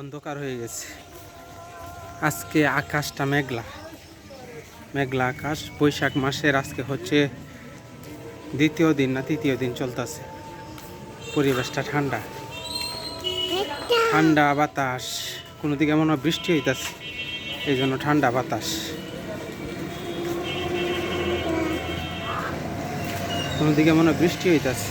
অন্ধকার হয়ে গেছে। আজকে আকাশটা মেঘলা। মেঘলা আকাশ, বৈশাখ মাসের আজকে হচ্ছে দ্বিতীয় দিন না তৃতীয় দিন চলতেছে। পরিবেশটা ঠান্ডা। ঠান্ডা বাতাস। কোনো দিকে মনে হয় বৃষ্টি হইতাছে। এই জন্য ঠান্ডা বাতাস। কোনো দিকে মনে হয় বৃষ্টি হইতাছে।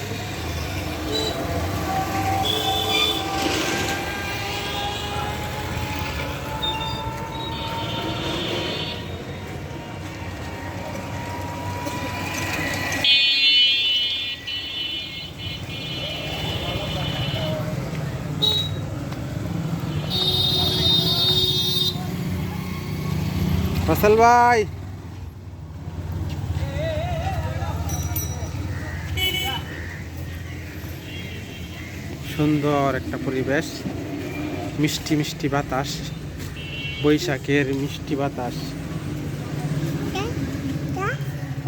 ফসল ভাই। সুন্দর একটা পরিবেশ। মিষ্টি মিষ্টি বাতাস। বৈশাখের মিষ্টি বাতাস।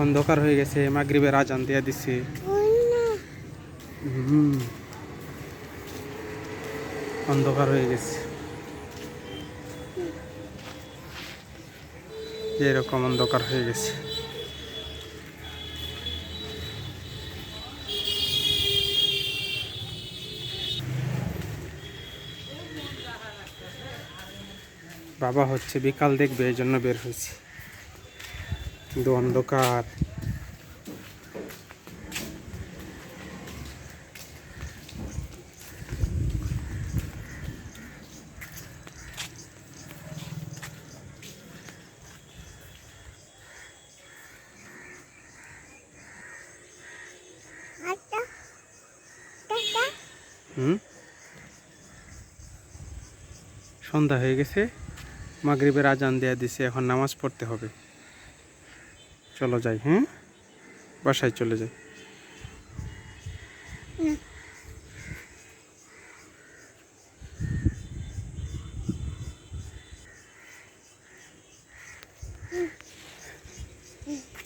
অন্ধকার হয়ে গেছে, মাগরিবের আজান দিয়ে দিছে। অন্ধকার হয়ে গেছে। এরকম অন্ধকার হয়ে গেছে। বাবা হচ্ছে বিকাল দেখবে এই জন্য বের হয়েছে। কিন্তু অন্ধকার। হুম। সন্ধ্যা হয়ে গেছে, মাগরিবের আজান দেয়া দিছে, এখন নামাজ পড়তে হবে। চলো যাই হ্যাঁ বাসায় চলে যাই।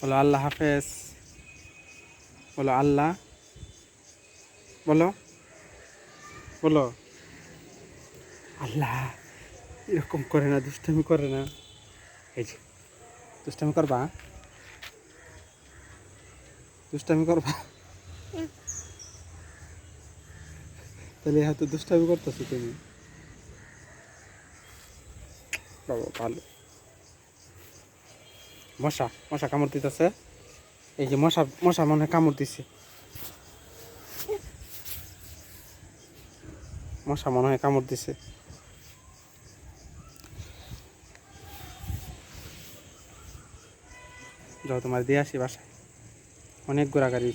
বলো, আল্লাহ হাফেজ। বলো, আল্লাহ। বলো। বলো। আল্লাহ, এরকম করে না, দুষ্টামি করে না। এই যে, দুষ্টামি করবা? দুষ্টামি করবা? তাহলে হয়তো দুষ্টামি করতেছো তুমি ভালো। মশা মশা কামড় দিতেছে। এই যে মশা মশা মনে কামড় দিছে। মশা মনে হয় কামড় দিছে। যাও তোমার দিয়ে আসি বাসায়। অনেক ঘোরাঘুরি